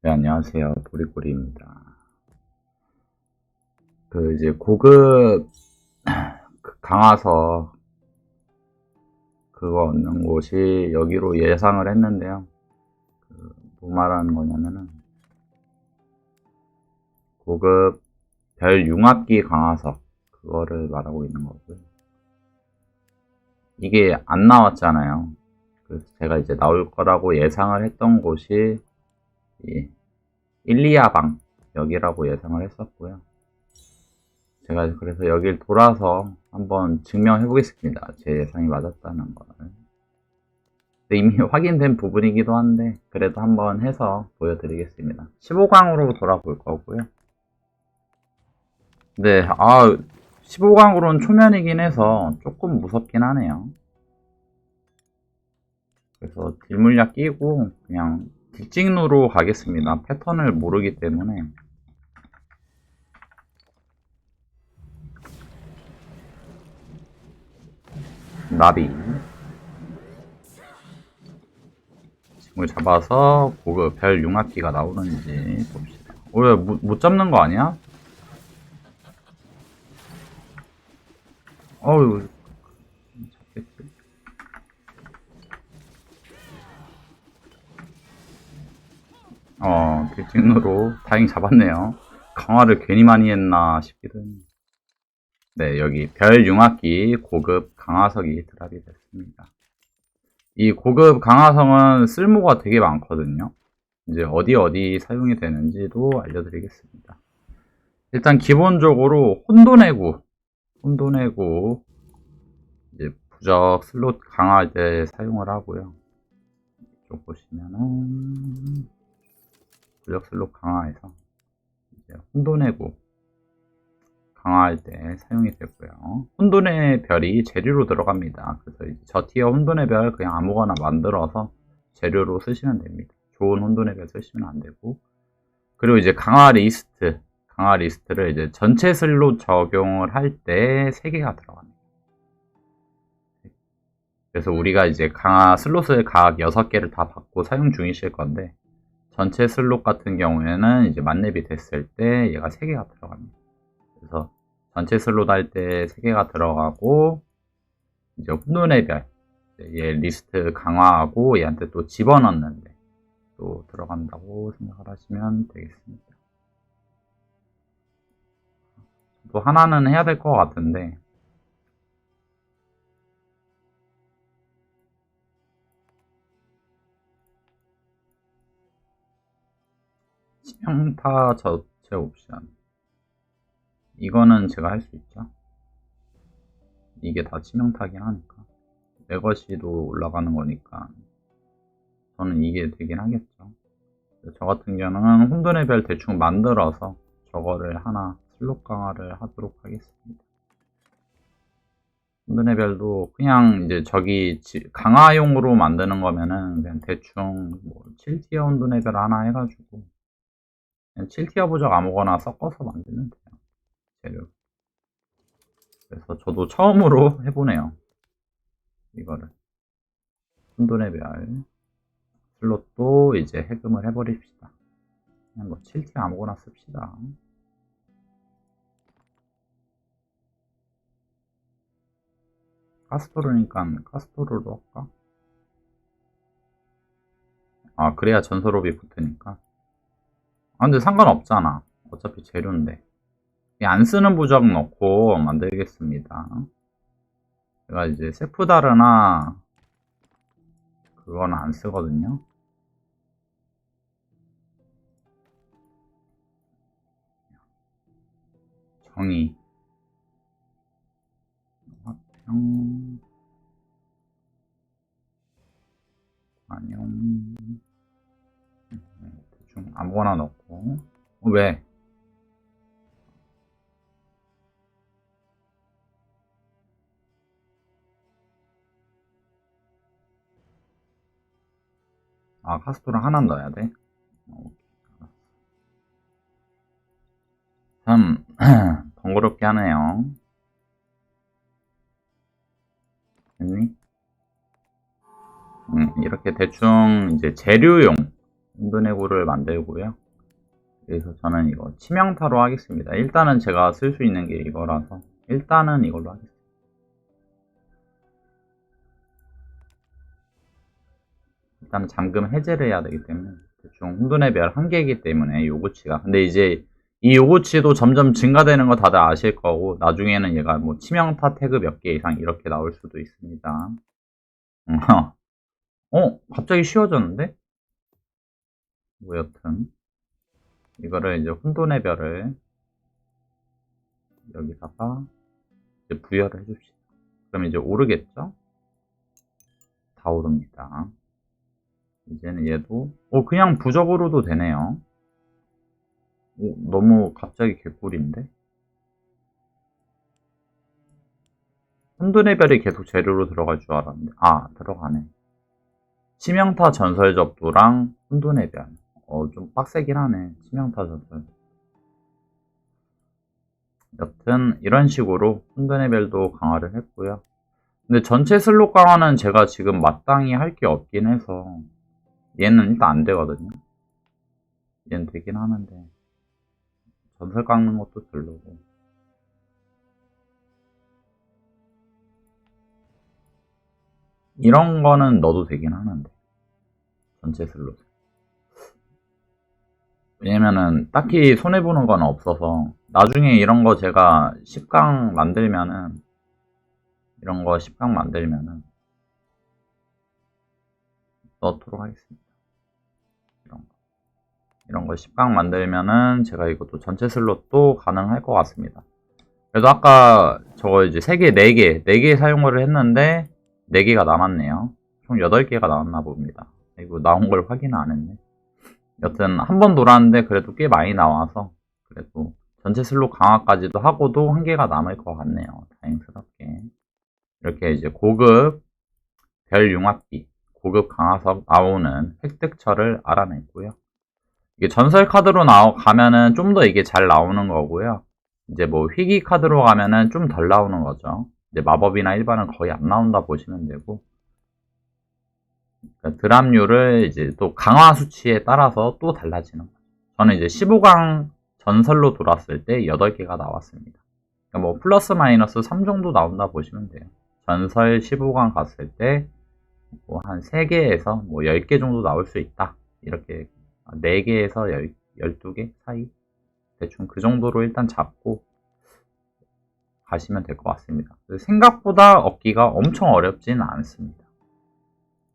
네, 안녕하세요. 보리꼬리입니다. 그, 이제, 고급, 그 강화서, 그거 얻는 곳이 여기로 예상을 했는데요. 그, 뭐 말하는 거냐면은, 고급 별 융합기 강화서, 그거를 말하고 있는 거고요. 이게 안 나왔잖아요. 그래서 제가 이제 나올 거라고 예상을 했던 곳이, 이 일리아방 여기라고 예상을 했었고요. 제가 그래서 여길 돌아서 한번 증명해 보겠습니다. 제 예상이 맞았다는 걸. 이미 확인된 부분이기도 한데 그래도 한번 해서 보여드리겠습니다. 15강으로 돌아볼 거고요. 네, 아 15강으로는 초면이긴 해서 조금 무섭긴 하네요. 그래서 딜물약 끼고 그냥 딜찍누로 가겠습니다. 패턴을 모르기 때문에 나비 친구를 잡아서 고급 별 융합기가 나오는지 봅시다. 어, 왜 못, 못 잡는 거 아니야? 어우 잡겠지. 어, 딜찍누로 다행히 잡았네요. 강화를 괜히 많이 했나 싶기도. 네, 여기 별 융합기 고급 강화석이 드랍이 됐습니다. 이 고급 강화석은 쓸모가 되게 많거든요. 이제 어디 어디 사용이 되는지도 알려드리겠습니다. 일단 기본적으로 혼돈해구, 혼돈해구 이제 부적 슬롯 강화할 때 사용을 하고요. 이쪽 보시면은 부적 슬롯 강화해서 이제 혼돈해구 강화할 때 사용이 되고요. 혼돈의 별이 재료로 들어갑니다. 그래서 저 티어 혼돈의 별 그냥 아무거나 만들어서 재료로 쓰시면 됩니다. 좋은 혼돈의 별 쓰시면 안 되고 그리고 이제 강화 리스트 강화 리스트를 이제 전체 슬롯 적용을 할 때 3개가 들어갑니다. 그래서 우리가 이제 강화 슬롯을 각 6개를 다 받고 사용 중이실 건데 전체 슬롯 같은 경우에는 이제 만렙이 됐을 때 얘가 3개가 들어갑니다. 그래서 전체 슬롯 할 때 3개가 들어가고 이제 혼돈의 별, 얘 리스트 강화하고 얘한테 또 집어넣는데 또 들어간다고 생각을 하시면 되겠습니다. 또 하나는 해야 될 것 같은데 치명타 저체 옵션 이거는 제가 할 수 있죠. 이게 다 치명타긴 하니까. 레거시도 올라가는 거니까. 저는 이게 되긴 하겠죠. 저 같은 경우는 혼돈의 별 대충 만들어서 저거를 하나 슬롯 강화를 하도록 하겠습니다. 혼돈의 별도 그냥 이제 저기 강화용으로 만드는 거면은 그냥 대충 뭐 7티어 혼돈의 별 하나 해가지고 7티어 부적 아무거나 섞어서 만들면 돼요. 재료. 그래서 저도 처음으로 해보네요. 이거를. 혼돈의 별. 슬롯도 이제 해금을 해버립시다. 그냥 뭐 7티 아무거나 씁시다. 카스토르니까 카스토르로 할까? 아, 그래야 전설업이 붙으니까. 아, 근데 상관없잖아. 어차피 재료인데. 안 쓰는 부적 넣고 만들겠습니다. 제가 이제 세프다르나 그건 안 쓰거든요. 정의 화평 관용 대충 아무거나 넣고 어, 왜? 아, 카스토를 하나 넣어야 돼? 참, 번거롭게 하네요. 됐니? 음, 이렇게 대충 이제 재료용, 고를 만들고요. 그래서 저는 이거 치명타로 하겠습니다. 일단은 제가 쓸 수 있는 게 이거라서 일단은 이걸로 하겠습니다. 일단 잠금 해제를 해야 되기 때문에 대충 혼돈의 별 한 개이기 때문에 요구치가 근데 이제 이 요구치도 점점 증가되는 거 다들 아실 거고 나중에는 얘가 뭐 치명타 태그 몇 개 이상 이렇게 나올 수도 있습니다. 어 갑자기 쉬워졌는데? 뭐 여튼 이거를 이제 혼돈의 별을 여기다가 이제 부여를 해줍시다. 그럼 이제 오르겠죠? 다 오릅니다. 이제는 얘도 어 그냥 부적으로도 되네요. 오, 너무 갑자기 개꿀인데? 혼돈의 별이 계속 재료로 들어갈 줄 알았는데 아 들어가네. 치명타 전설 접두랑 혼돈의 별. 어, 좀 빡세긴 하네. 치명타 전설. 여튼, 이런 식으로 혼돈의 별도 강화를 했고요. 근데 전체 슬롯 강화는 제가 지금 마땅히 할 게 없긴 해서, 얘는 일단 안 되거든요. 얘는 되긴 하는데, 전설 깎는 것도 별로고. 이런 거는 넣어도 되긴 하는데, 전체 슬롯. 왜냐면은 딱히 손해보는 건 없어서 나중에 이런 거 제가 10강 만들면은 이런 거 10강 만들면은 넣도록 하겠습니다. 이런 거. 이런 거 10강 만들면은 제가 이것도 전체 슬롯도 가능할 것 같습니다. 그래도 아까 저거 이제 3개, 4개, 4개 사용을 했는데 4개가 남았네요. 총 8개가 나왔나 봅니다. 이거 나온 걸 확인 안 했네. 여튼 한 번 돌았는데 그래도 꽤 많이 나와서 그래도 전체 슬롯 강화까지도 하고도 한 개가 남을 것 같네요. 다행스럽게 이렇게 이제 고급 별 융합기 고급 강화석 나오는 획득처를 알아냈고요. 이게 전설 카드로 나오 가면은 좀 더 이게 잘 나오는 거고요. 이제 뭐 희귀 카드로 가면은 좀 덜 나오는 거죠. 이제 마법이나 일반은 거의 안 나온다 보시면 되고 그러니까 드랍률을 이제 또 강화 수치에 따라서 또 달라지는 거죠. 저는 이제 15강 전설로 돌았을 때 8개가 나왔습니다. 그러니까 뭐 플러스 마이너스 3 정도 나온다 보시면 돼요. 전설 15강 갔을 때 뭐 한 3개에서 뭐 10개 정도 나올 수 있다. 이렇게 4개에서 10, 12개 사이 대충 그 정도로 일단 잡고 가시면 될 것 같습니다. 생각보다 얻기가 엄청 어렵지는 않습니다.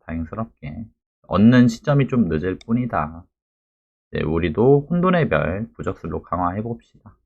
다행스럽게 얻는 시점이 좀 늦을 뿐이다. 네, 우리도 혼돈의 별 부적슬로 강화해 봅시다.